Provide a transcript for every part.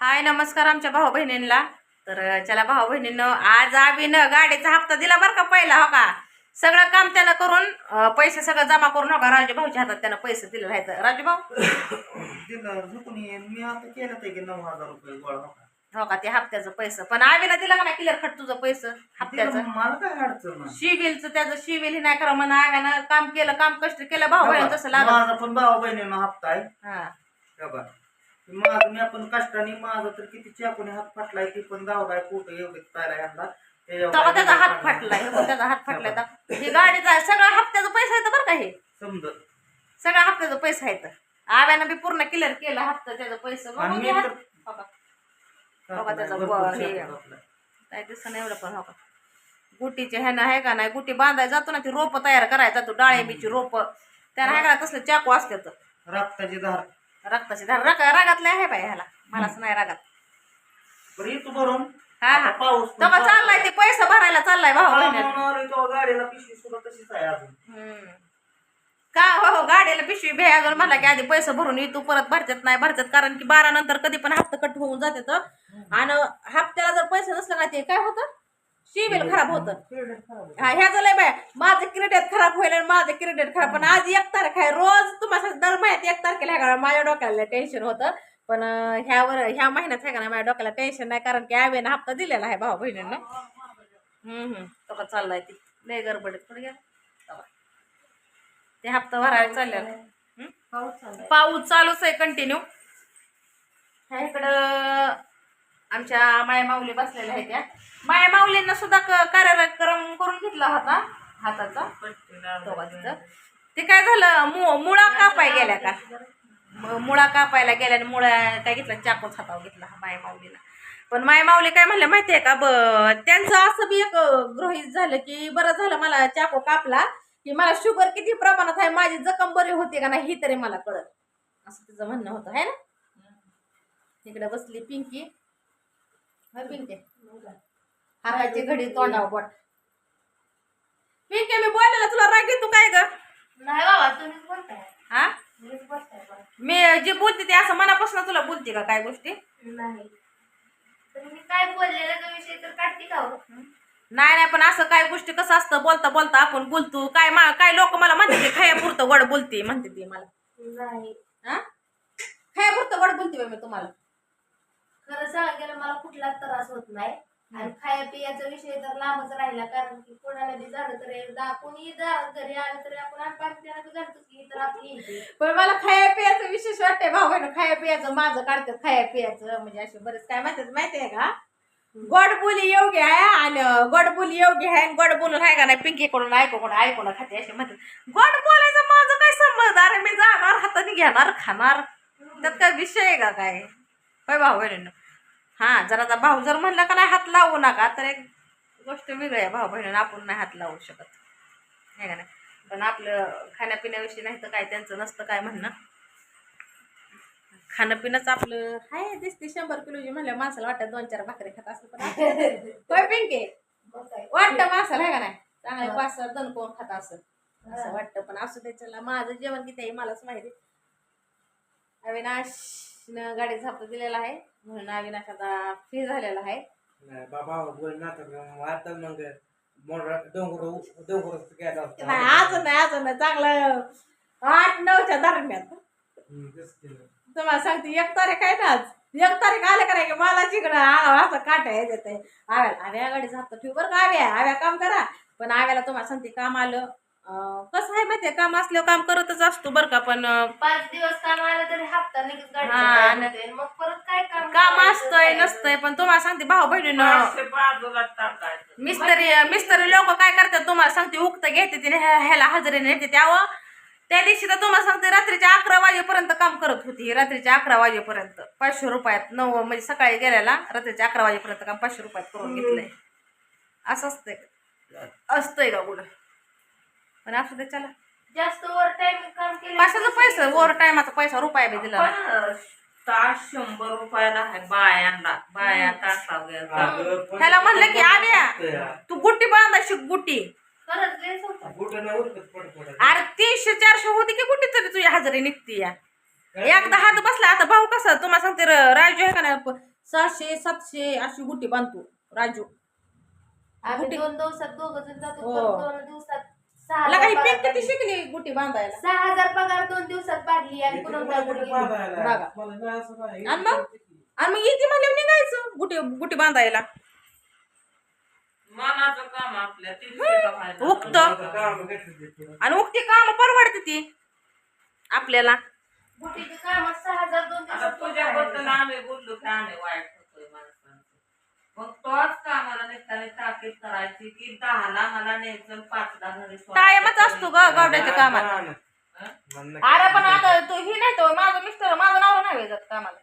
हाय नमस्कार आमच्या भाऊ बहिणींना. तर चला भाऊ बहिणींनो आज आम्हीनं गाडीचा हप्ता दिला बरं का पहिला हो का? सगळं काम त्यानं करून पैसे सगळं जमा करून हो का? राजू भाऊच्या हातात त्यानं पैसे दिले राहायचं राजू भाऊ दिलं झुकून येईन मी आता केलं ते की नऊ हजार रुपये गोळा हो का. हो का ते हप्त्याचं पैसे. पण आम्ही दिला का नाही क्लिअर खट तुझं पैसे? हप्त्याचं? दिलं, मला काय अडचण नाही. शिविलचं त्याचं शिविल ही नाही करा म्हणा. आव्यानं काम केलं काम कष्ट केलं भाऊ बहीण तसं लागत माझा पण भाऊ बहिणीनं हप्ता आहे. हा. माझं मी आपण कष्टाने माझं तर किती चाकूने हात फाटलाय ती पण गावलाय कुठं एवढे घातला तेव्हा त्याचा हात फाटलाय हे बघ, त्याचा हात फाटलाय तर हे गाडीचा सगळं हप्त्याचं पैसा येतं बरं का हे? समज सगळ्या हप्त्याचं पैसा येतं आव्यानं बी पूर्ण क्लिअर केलं हप्ता त्याचं पैसे. आणि मी तर- बघा त्याचा ब- हे. काय दिसत नाही एवढं पण हो का? गुटीचे ह्यानं आहे का नाही? गुटी बांधायला जातो ना ती रोप तयार करायला जातो. डाळिंबीची रोप. त्यानं आहे का तसलं चाकू असतात रक्ताची धार. रक्ताची धार. रग रागातले आहे बाई ह्याला. मलाच नाही रागात. बरं येतो भरून. हा हा. आता पाऊस पण तेव्हा चालू चाललाय. ते पैसे भरायला चाललाय भाऊ बहिणीला. म्हणून आलोय तेव्हा गाडीला पिशवी सुद्धा तशीच आहे अजून. हम्म. का हो हो गाडीला पिशवी भे अजून म्हणला की आधी पैसे भरून येतो परत भरतात नाही भरतात कारण की बारा नंतर कधी पण हप्ता कट होऊन जाते तर. आणि हप्त्याला जर पैसे नसले ना ते काय होतं? शिबिल खराब होतं. हा ह्या झालंय बाय माझं क्रेडिट खराब होईल आणि माझं क्रेडिट खराब पण आज एक तारीख आहे रोज तुम्हाला दर महिन्यात एक तारखेला ह्या माझ्या डोक्याला टेन्शन होतं. पण ह्यावर ह्या महिन्यात आहे का ना माझ्या डोक्याला टेन्शन नाही कारण की आवेनं हप्ता दिलेला आहे भाऊ बहिणींना. तो का चाललाय ती. लय गडबडीत पुढे घ्या. ते हप्ता भरायला चाललेला. पाऊस चालूच आहे कंटिन्यू ह्या इकडं आमच्या माया माऊली बसलेल्या आहेत त्या. माया माऊलींना सुद्धा क- कार्यक्रम करून घेतला होता हाताचा. तेव्हा तिथं. ते काय झालं? मु मुळा कापाय गेल्या का? मुळा कापायला गेल्या आणि मुळा काय घेतला? चाकूच हातावर घेतला हा माया माऊलीला. पण माया माऊली काय म्हणलं माहितीये का ब त्यांचं असं बी एक गृहित गृहीत झालं की बरं झालं मला चाकू कापला की मला शुगर किती प्रमाणात आहे माझी जखम बरी होते का नाही ही तरी मला कळत असं तिचं म्हणणं होतं है ना? इकडे बसली पिंकी. पिंकी. हाताची घडी तोंडावर बोट. पिंकी मी बोललेलं तुला राग येतो काय ग? नाही बाबा तुम्हीच बोलताय. हा? बोलताय. मी जे बोलते ते असं मनापासून तुला बोलते का काय गोष्टी? नाही. तर मी काय बोललेला तो विषय तर काढते का हो? नाही नाही पण असं काय गोष्टी कसं असतं? बोलता बोलता आपण बोलतो. काय मा काय लोक मला म्हणते ते खायापुरतं गोड बोलते म्हणते ती मला. नाही. हा? खायापुरतं गोड बोलते बाई मी तुम्हाला. खरं सांगायला गेलं मला कुठलाच त्रास होत नाही. आणि खाया पियाचा विषय तर लांबच राहिला कारण की कोणाला बी झालं तरी एकदा कोणी घरी आलं तरी आपण आत्महत्याला बी घालतो की तर आपली पण मला खाया पियाचं विशेष वाटतंय भाऊ खाया पियाचं माझं काढतात खाया पियाचं म्हणजे असे बरेच काय माहिती माहिती आहे का? गोड बोली योग्य आहे आणि गोड बोली योग्य आहे आणि गोड बोलून आहे का नाही पिंकीकडून ऐकून ऐकून खाते असे म्हणते गोड बोलायचं माझं काय संबंध? अरे मी जाणार हाताने घेणार खाणार. त्यात काय विषय आहे का काय? होय भाऊ बहिणींनो. हा जर आता भाऊ जर म्हणलं का नाही हात लावू नका तर एक गोष्ट वेगळी आहे भाऊ बहिणीनं आपण नाही हात लावू शकत. आहे का नाही? पण आपलं खाण्यापिण्याविषयी नाही तर काय त्यांचं नसतं काय म्हणणं. खाणं पिणंच आपलं हाय दिसते शंभर किलोची म्हणलं माणसाला वाटतं दोन चार भाकरी खात असं. पण होय पिंके? वाटतं माणसाला आहे का नाही? चांगले पाच सहा दोन कोण खात असं असं वाटतं पण असं त्याच्याला माझं जेवण किती आहे मलाच माहिती. अविनाशनं गाडी झापत दिलेला आहे. म्हणून अविनाश आता फ्री झालेला आहे. नाही बाबा बोल ना तर आता मग मोठा डोंगर डोंगर गेला होता. नाही अजून नाही अजून नाही. चांगलं आठ नऊच्या दरम्यान. हम्म, तेच केलं. तुम्हाला सांगते एक तारीख आहे ना आज. एक तारीख आले का नाही की मला तिकडं असं काटा येत आहे आव्याला आव्या गाडी जातो ठेव बरं का आव्या. आव्या काम करा. पण आव्याला तुम्हाला सांगते काम आलं. कसं आहे माहितीये काम असल्यावर काम करतच असतो बरं का पण पाच दिवस काम आलं तरी हप्ता गाडीचं हा, काय आणि- होतंय. मग परत काय काम काम करायचं, असतंय काय नसतंय पण तुम्हाला सांगते भाऊ बहिणीनं पाचशे बाजूला टाकायचं. मिस्त्री मिस्त्री लोक काय करतात तुम्हाला सांगते उक्त घेते तिने ह्या- ह्याला हजेरी नेते त्यावं त्या दिवशी तर तुम्हाला सांगते रात्रीच्या अकरा वाजेपर्यंत काम करत होती रात्रीच्या अकरा वाजेपर्यंत पाचशे रुपयात नऊ म्हणजे सकाळी गेल्याला रात्रीच्या अकरा वाजेपर्यंत काम पाचशे रुपयात करून घेतलंय असं असतंय का? असतंय का कुठं पण असं ते चला. जास्त ओव्हर टाइम काम केलं कशाचा पैसा? ओव्हर टायमाचा पैसा रुपया बी दिला नाही. पण तास शंभर रुपयाला आहे बायांना बाया तासावर घेतात. अगं, पण- ह्याला म्हणलं की आव्या ते- तू गुट्टी बांधायची गुट्टी. खरंच लेस होता बुटानं उरकत पडपडत. अरे तीनशे चारशे होती की गुट्टी तरी तुझी हजेरी निघती या. एकदा हात बसला आता भाऊ कसा? तुम्हाला सांगते र- राजू आहे का नाही? प- सहाशे सातशे अशी गुटी बांधतो राजू. आम्ही गुटी- दोन दिवसात दोघ जण जातो हो. दोन दिवसात मला हजार काही पगार पीक किती पडली. शिकली गुटी बांधायला सहा हजार पगार दोन दिवसात पाडली आणि पुन्हा मला गुटी कुठे गेली. बांधायला? बघा. मला नाही असं नाही. आणि मग? आणि मग येते निघायचं गुटी गुटी बांधायला मनाचं काम आपल्या तीनशे का फायदा. उक्त. ते. आणि मग ती काम परवडते ती आपल्याला गुटीचे काम सहा हजार दोन आता दिवसात तुझ्याबद्दल आम्ही बोललो की आम्ही वाईट मग तोच कामाला निघताना ताकीद करायची की दहाला मला न्यायचं पाचला घरी. कायमच असतो ग गावड्याच्या कामात ना. मला नाही अरे पण. आता तो ही नाही तो माझं मिस्टर माझं नाव नाही जात कामाला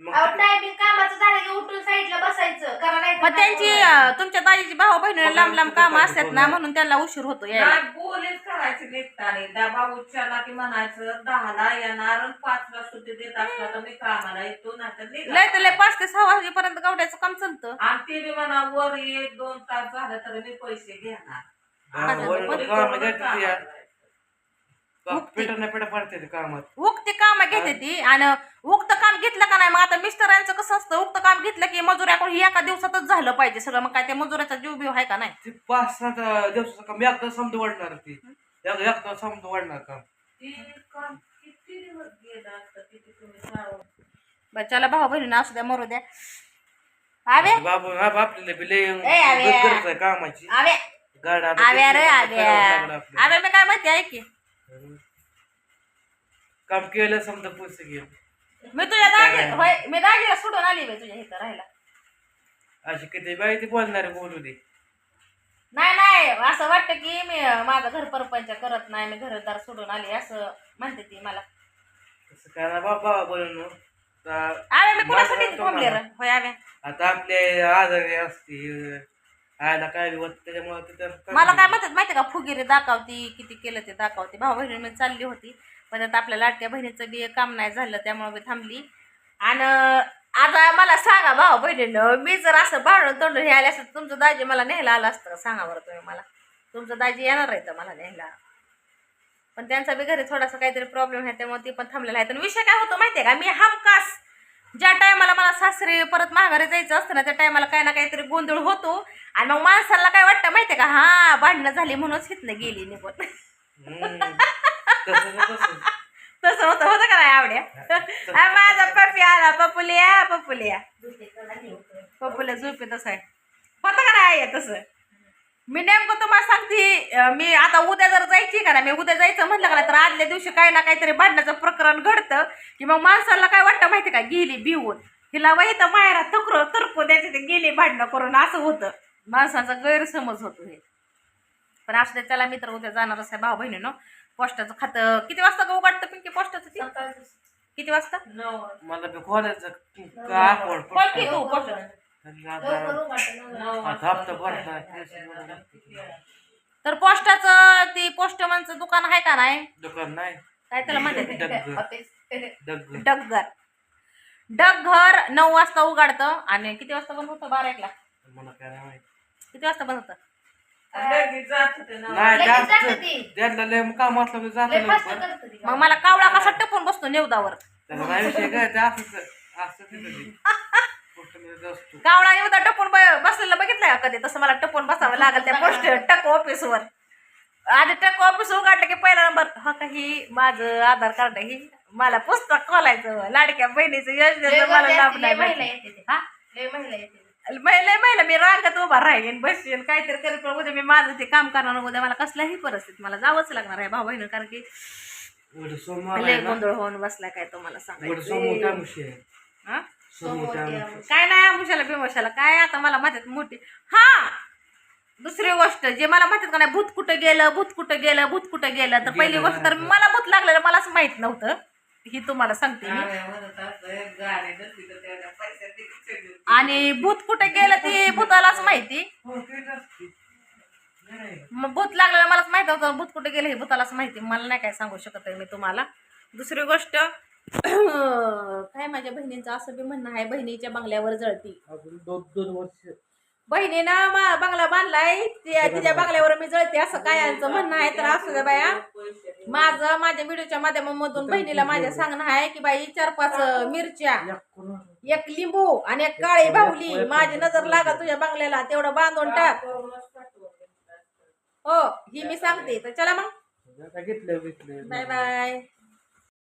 टायमिंग कामाचं झालं की उठून साईडला बसायचं. करा नाही तर मग त्यांची अं, तुमच्या दाजीची भाऊ बहिणी लांब लांब काम असतात ना म्हणून त्यांना उशीर होतो यायला. नाही बोलीच करायची निघताना डबा उच्चारला की म्हणायचं दहाला येणार आणि पाचला सुट्टी देत असला तर मी कामाला येतो. लय तर लय पाच ते सहा वाजेपर्यंत गावड्याचं काम चालतं. आणि ते बी म्हणा वर एक दोन तास झालं तर मी पैसे घेणार. हा, घेतलं ते कामाला या. जायचं. उगती. पिठं नाही पिठं पडते कामात. काम घेते ती आणि उक्त काम घेतलं का नाही मग आता मिस्टरांचं कसं असतं उक्त काम घेतलं की मजुऱ्याकडून एका दिवसातच झालं पाहिजे सगळं मग काय त्या मजुराचा जीव बिव आहे का नाही? ते पाच सात दिवसाचं काम एकदा समजा वाढणार ती. एकदा समजा वाढणार काम. बरं चला भाऊ बहिणीनं असू द्या मरू द्या. आवे बाबू हा आपल्याला कामाची. आव्या. रे आव्या. आव्या मी काय माहिती आहे की. काम केलं समजा पैसे घे. मी तुझ्या दागी होय मी दागीला सोडून आली बाई तुझ्या इथं राहायला. अशी किती बाई ते बोलणारे बोलू दे. नाही नाही असं वाटतं की मी माझं घर परपंच करत नाही मी घरदार सोडून आली असं म्हणते ती मला. तसं काय ना बाबा बोलून आव्या मी कुणासाठी थांबले. होय आव्या आता आपले आजारी असते आयला काय मला काय म्हणतात माहिती का फुगिरी दाखवती किती केलं ते दाखवते. भाऊ बहिणी मी चालली होती पण आता आपल्या लाडक्या बहिणीचं बी काम नाही झालं त्यामुळे मी थांबली. आणि आता मला सांगा भाऊ बहिणीनं मी जर असं भांडून तोंडून हे आले असतं तुमचं दाजी मला न्यायला आलं असतं? सांगा बरं तुम्ही मला. तुमचं दाजी येणार आहे तर मला न्यायला. पण त्यांचा बी घरी थोडासा काहीतरी प्रॉब्लेम आहे त्यामुळे ती पण थांबलेला आहे. तर विषय काय होतो माहिती आहे का मी हमखास ज्या टायमाला मला सासरी परत माघारी जायचं असतं ना त्या टायमाला काही ना काहीतरी गोंधळ होतो. आणि मग माणसाला काय वाटतं माहितीये का? हा भांडणं झाली म्हणूनच हितनं गेली निघून. तसं होतं. होतं का नाही आवड्या? माझा पप्पी आला पपुलिया पपुलिया पपुल्या झोपे तसं आहे. होतं का नाही तसं? मी नेमकं तुम्हाला सांगते मी आता उद्या जर जायची का ना मी उद्या जायचं म्हटलं का तर आदल्या दिवशी काही ना काहीतरी भांडणाचं प्रकरण घडतं की मग माणसाला काय वाटतं माहिती का? गेली भिवून हिला वही तर मायरा तक्र तरपू द्यायचे ते गेली भांडणं करून असं होतं. माणसाचा गैरसमज होतो हे. पण असू दे त्याला मित्र उद्या जाणारच आहे भाऊ बहिणीनं. पोस्टाचं खातं किती वाजता का उघडतं पिंकी पोस्टाचं ती? किती वाजता? मला की तू पोस्ट तर पोस्टाचं ती पोस्टमनचं दुकान आहे का नाही? दुकान नाही. काय त्याला म्हणते डग ऑफिस. डग डगघर डगघर नऊ वाजता उघडतं. आणि किती वाजता बंद होतं? बारा एकला. किती वाजता बंद होतं. मग मला कावळा कसा टपून बसतो नेवदावर? कावळा नेवदा टपून बसलेला बघितलंय का कधी? तसं मला टपून बसावं लागेल त्या पोस्ट टक ऑफिसवर आधी टक ऑफिस उघडलं की पहिला नंबर हा काही माझं आधार कार्ड ही मला पुस्तक खोलायचं लाडक्या बहिणीचं योजनेचं मला लाभ नाही महिला. हा? महिला मी रांगत उभा राहीन बसीन काहीतरी करीत पण उद्या मी माझं ते काम करणार उद्या मला कसल्याही परिस्थितीत मला जावंच लागणार आहे भाऊ बहिणी कारण की गोंधळ होऊन बसलाय काय तुम्हाला सांगायचं? हा? समोर काय नाही आमुशाला बिमुशाला काय आता मला माहिती मोठी. हा! दुसरी गोष्ट जे मला माहिती का नाही भूत कुठं गेलं भूत कुठं गेलं भूत कुठं गेलं तर पहिली गोष्ट तर. मला भूत लागलेलं मलाच माहीत नव्हतं. ही तुम्हाला सांगते मी. आणि भूत कुठं गेलं ते भूतालाच माहिती. हो भूत लागलेलं मलाच माहीत होतं भूत कुठे गेलं हे भूतालाच माहिती. मला नाही काय सांगू शकत आहे मी तुम्हाला. दुसरी गोष्ट काय माझ्या बहिणीचं असं बी म्हणणं आहे बहिणीच्या बंगल्यावर जळती. अजून दोन दोन वर्ष. बहिणीनं मा बंगला बांधलाय त्या- तिच्या बंगल्यावर मी जळते असं काय यांचं म्हणणं आहे तर असू द्या बाया. माझं माझ्या व्हिडिओच्या माध्यमामधून बहिणीला माझ्या सांगणं आहे की बाई चार पाच मिरच्या एक लिंबू आणि एक काळी बाहुली. माझी नजर लागा तुझ्या बंगल्याला तेवढं बांधून टाक. हो ही मी सांगते. तर चला मग. आता घेतलं घेतलं बाय बाय.